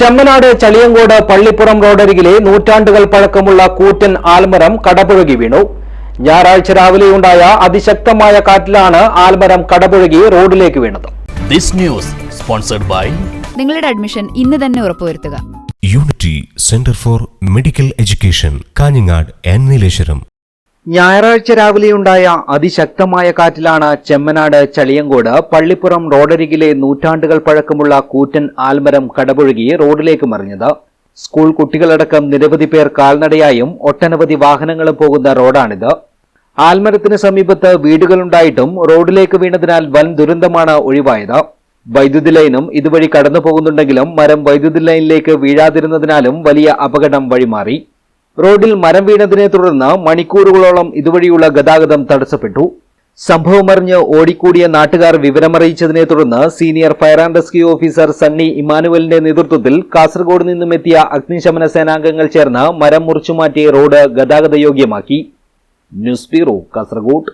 ചെമ്മനാട് ചളിയങ്കോട് പള്ളിപ്പുറം റോഡരികിലെ നൂറ്റാണ്ടുകൾ പഴക്കമുള്ള കൂറ്റൻ ആൽമരം കടപുഴകി വീണു. ഞായറാഴ്ച രാവിലെയുണ്ടായ അതിശക്തമായ കാറ്റിലാണ് ആൽമരം കടപുഴകി റോഡിലേക്ക് വീണത്. This news sponsored by നിങ്ങളുടെ അഡ്മിഷൻ ഇന്ന് തന്നെ ഉറപ്പുവരുത്തുക. Unity centre for medical education Kanhangad N Nileshwaram ഞായറാഴ്ച രാവിലെയുണ്ടായ അതിശക്തമായ കാറ്റിലാണ് ചെമ്മനാട് ചളിയങ്കോട് പള്ളിപ്പുറം റോഡരികിലെ നൂറ്റാണ്ടുകൾ പഴക്കമുള്ള കൂറ്റൻ ആൽമരം കടപുഴകി റോഡിലേക്ക് മറിഞ്ഞത്. സ്കൂൾ കുട്ടികളടക്കം നിരവധി പേർ കാൽനടയായും ഒട്ടനവധി വാഹനങ്ങളും പോകുന്ന റോഡാണിത്. ആൽമരത്തിന് സമീപത്ത് വീടുകളുണ്ടായിട്ടും റോഡിലേക്ക് വീണതിനാൽ വൻ ദുരന്തമാണ് ഒഴിവായത്. വൈദ്യുതി ലൈനും ഇതുവഴി കടന്നു പോകുന്നുണ്ടെങ്കിലും മരം വൈദ്യുതി ലൈനിലേക്ക് വീഴാതിരുന്നതിനാലും വലിയ അപകടം വഴിമാറി. റോഡിൽ മരം വീണതിനെ തുടർന്ന് മണിക്കൂറുകളോളം ഇതുവഴിയുള്ള ഗതാഗതം തടസ്സപ്പെട്ടു. സംഭവമറിഞ്ഞ് ഓടിക്കൂടിയ നാട്ടുകാർ വിവരമറിയിച്ചതിനെ തുടർന്ന് senior fire and rescue officer Sunny ഇമാനുവലിന്റെ നേതൃത്വത്തിൽ കാസർഗോഡ് നിന്നും എത്തിയ അഗ്നിശമന സേനാംഗങ്ങൾ ചേർന്ന് മരം മുറിച്ചുമാറ്റി റോഡ് ഗതാഗത യോഗ്യമാക്കി ന്യൂസ് ബ്യൂറോ കാസർഗോഡ്.